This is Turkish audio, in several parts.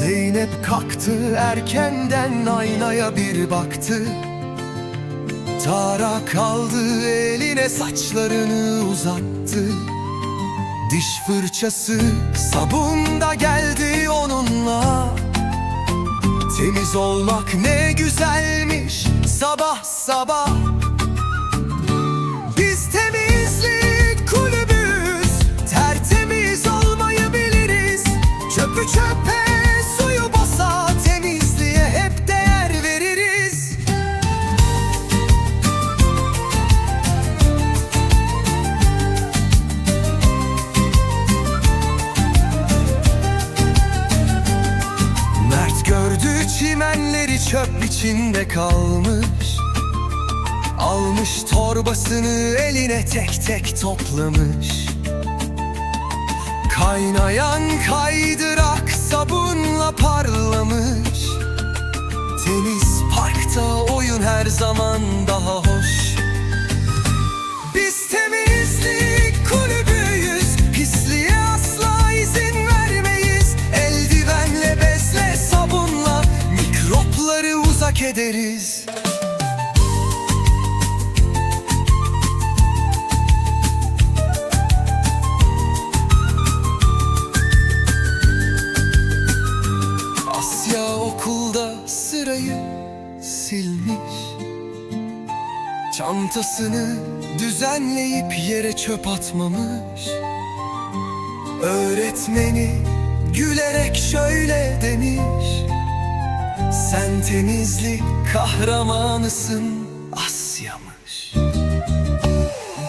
Zeynep kalktı erkenden aynaya bir baktı. Tara kaldı eline saçlarını uzattı. Diş fırçası sabun da geldi onunla. Temiz olmak ne güzelmiş sabah sabah. Biz temizlik kulübüyüz Tertemiz olmayı Çöpü çöpe çöp içinde kalmış. Almış torbasını eline tek tek toplamış. Kaynayan kaydırak sabunla parlamış. Temiz parkta oyun her zaman daha hoş ederiz Asya okulda sırayı silmiş. Çantasını düzenleyip yere çöp atmamış. Öğretmeni gülerek şöyle demiş Sen temizlik kahramanısın Asya'mış.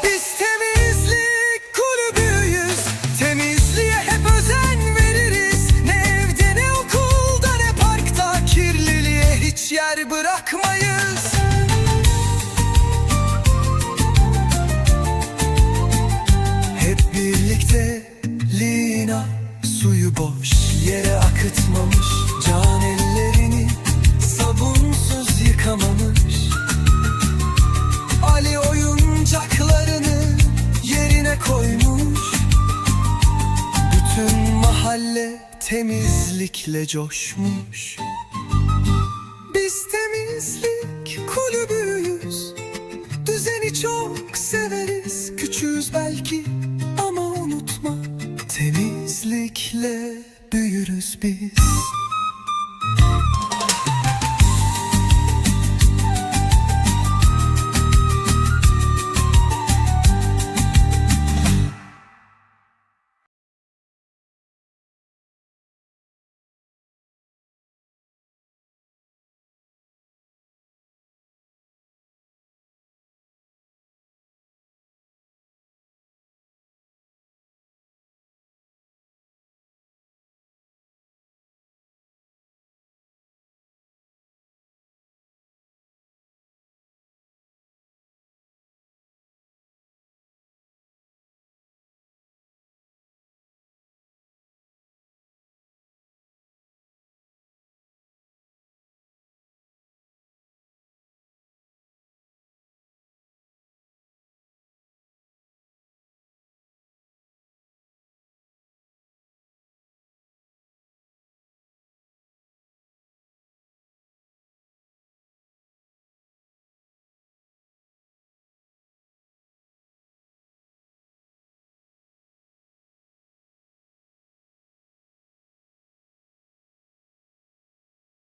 Biz temizlik kulübüyüz Temizliğe hep özen veririz. Ne ne okulda ne parkta Kirliliğe hiç yer bırakmayız. Hep birlikte Lina suyu boş yere akıtmamış mahalle temizlikle coşmuş. Biz temizlik kulübüyüz. Düzeni çok severiz. Küçüğüz belki ama unutma. Temizlikle büyürüz biz